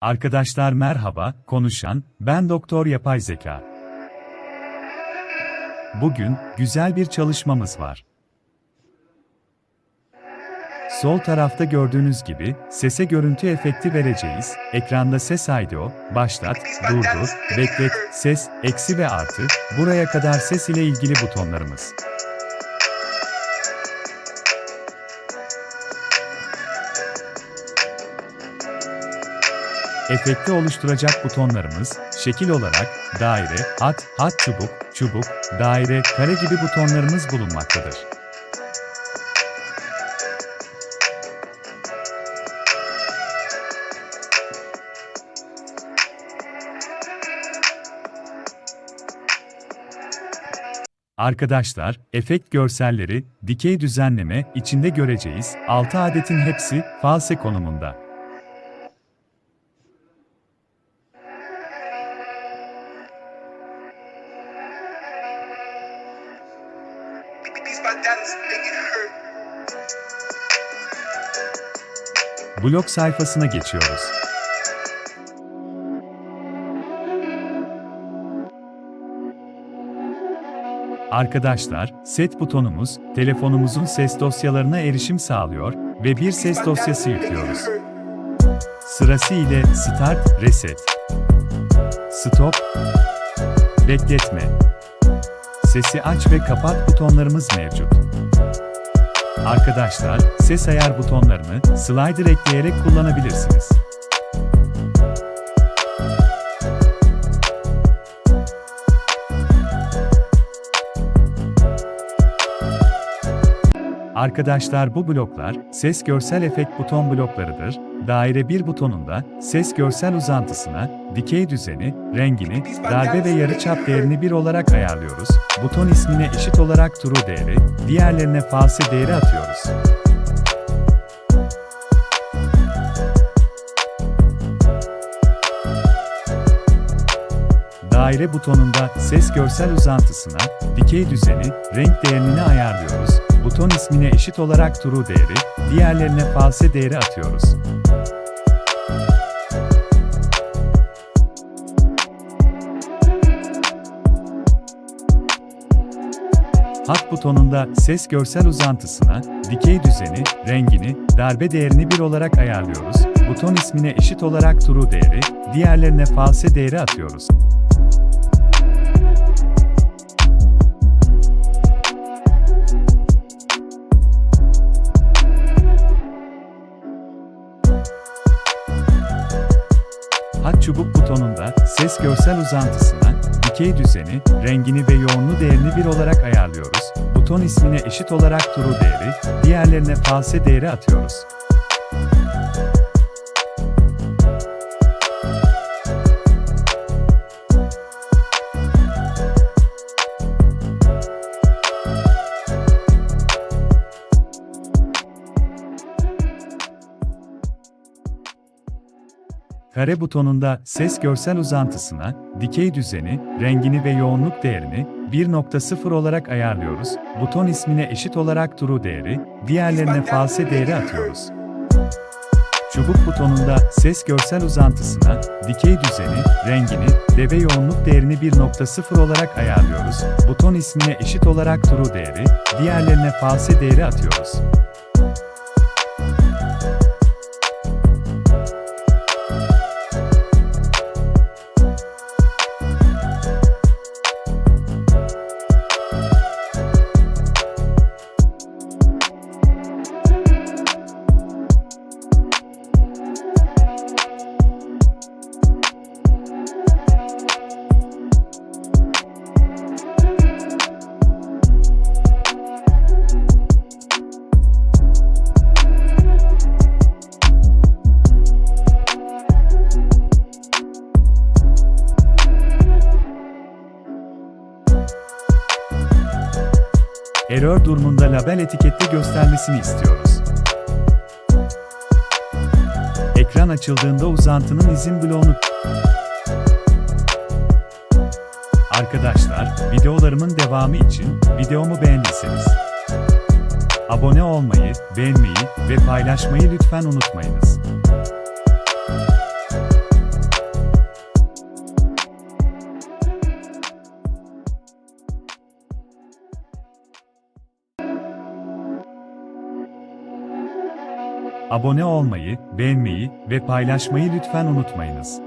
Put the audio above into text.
Arkadaşlar merhaba, konuşan, ben Doktor Yapay Zeka. Bugün, güzel bir çalışmamız var. Sol tarafta gördüğünüz gibi, sese görüntü efekti vereceğiz. Ekranda ses IDO, başlat, durdur, beklet, ses, eksi ve artı, buraya kadar ses ile ilgili butonlarımız. Efekti oluşturacak butonlarımız, şekil olarak, daire, hat, hat çubuk, çubuk, daire, kare gibi butonlarımız bulunmaktadır. Arkadaşlar, efekt görselleri, dikey düzenleme içinde göreceğiz. 6 adetin hepsi false konumunda. Blog sayfasına geçiyoruz. Arkadaşlar, set butonumuz, telefonumuzun ses dosyalarına erişim sağlıyor ve bir ses dosyası yüklüyoruz. Sırası ile Start, Reset, Stop, Bekletme, Sesi aç ve kapat butonlarımız mevcut. Arkadaşlar, ses ayar butonlarını slider ekleyerek kullanabilirsiniz. Arkadaşlar bu bloklar, ses görsel efekt buton bloklarıdır. Daire 1 butonunda, ses görsel uzantısına, dikey düzeni, rengini, darbe ve yarıçap değerini 1 olarak ayarlıyoruz. Buton ismine eşit olarak true değeri, diğerlerine false değeri atıyoruz. Daire butonunda ses görsel uzantısına, dikey düzeni, renk değerini ayarlıyoruz. Buton ismine eşit olarak true değeri, diğerlerine false değeri atıyoruz. Hat butonunda ses görsel uzantısına, dikey düzeni, rengini, darbe değerini 1 olarak ayarlıyoruz. Buton ismine eşit olarak true değeri, diğerlerine false değeri atıyoruz. Hat çubuk butonunda ses görsel uzantısına, dikey düzeni, rengini ve yoğunluğu değerini 1 olarak ayarlıyoruz. Buton ismine eşit olarak true değeri, diğerlerine false değeri atıyoruz. Kare butonunda ses görsel uzantısına, dikey düzeni, rengini ve yoğunluk değerini 1.0 olarak ayarlıyoruz. Buton ismine eşit olarak true değeri, diğerlerine false değeri atıyoruz. Çubuk butonunda ses görsel uzantısına, dikey düzeni, rengini ve yoğunluk değerini 1.0 olarak ayarlıyoruz. Buton ismine eşit olarak true değeri, diğerlerine false değeri atıyoruz. Error durumunda label etikette göstermesini istiyoruz. Ekran açıldığında uzantının izin bloğunu Arkadaşlar, videolarımın devamı için videomu beğendiyseniz abone olmayı, beğenmeyi ve paylaşmayı lütfen unutmayınız. Abone olmayı, beğenmeyi ve paylaşmayı lütfen unutmayınız.